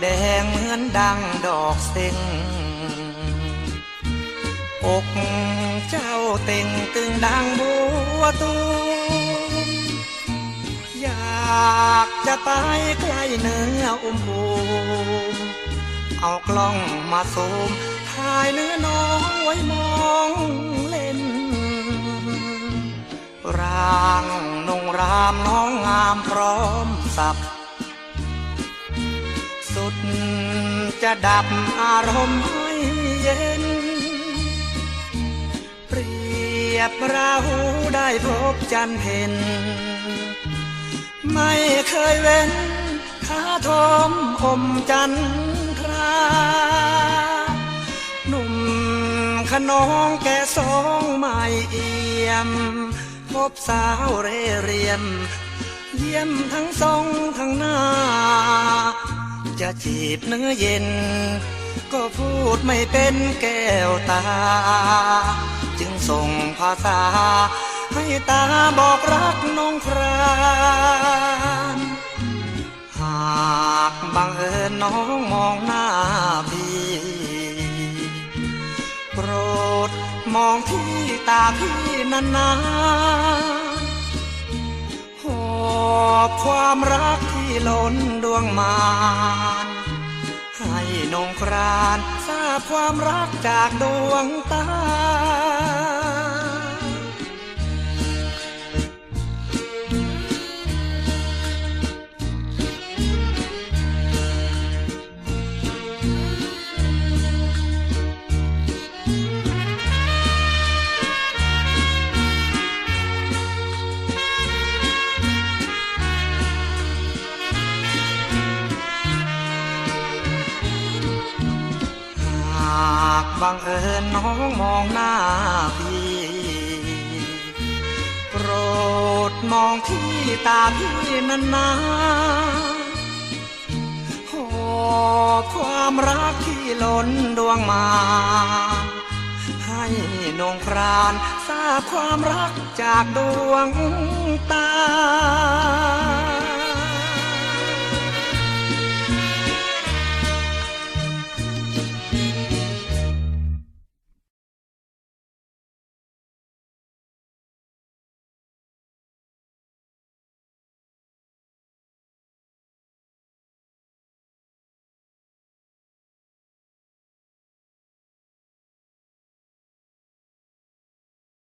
แดงเหมือนดังดอกเซ็งอกเจ้าเต่งตึงดังบัวตูมอยากจะตายใกล้เนื้ออุ้มบูมเอากล้องมาซูมถ่ายเนื้อน้องไว้มองเล่น ร่างนุ่งรามน้องงามพร้อมสับ สุดจะดับอารมณ์ให้เย็น เปรียบเราได้พบจันเพ็ญไม่เคยเว้นท้าทมอมจันทราหนุ่มขนองแก่สองไม่เอี่ยม พบสาวเร่เรียม เยี่ยมทั้งสองทั้งหน้า จะจีบเนื้อเย็น ก็พูดไม่เป็นแก้วตา จึงส่งภาษา ให้ตาบอกรักน้องครานหากบังเอิญน้องมองหน้าพี่โปรดมองที่ตาพี่นานๆ ความรักที่ล้นดวงมานให้นงครานทราบความรักจากดวงตาากบังเอิญน้องมองหน้าพี่โปรดมองที่ตาพี่นานๆหอบความรักที่ล้นดวงมา ให้นงครานทราบความรักจากดวงตา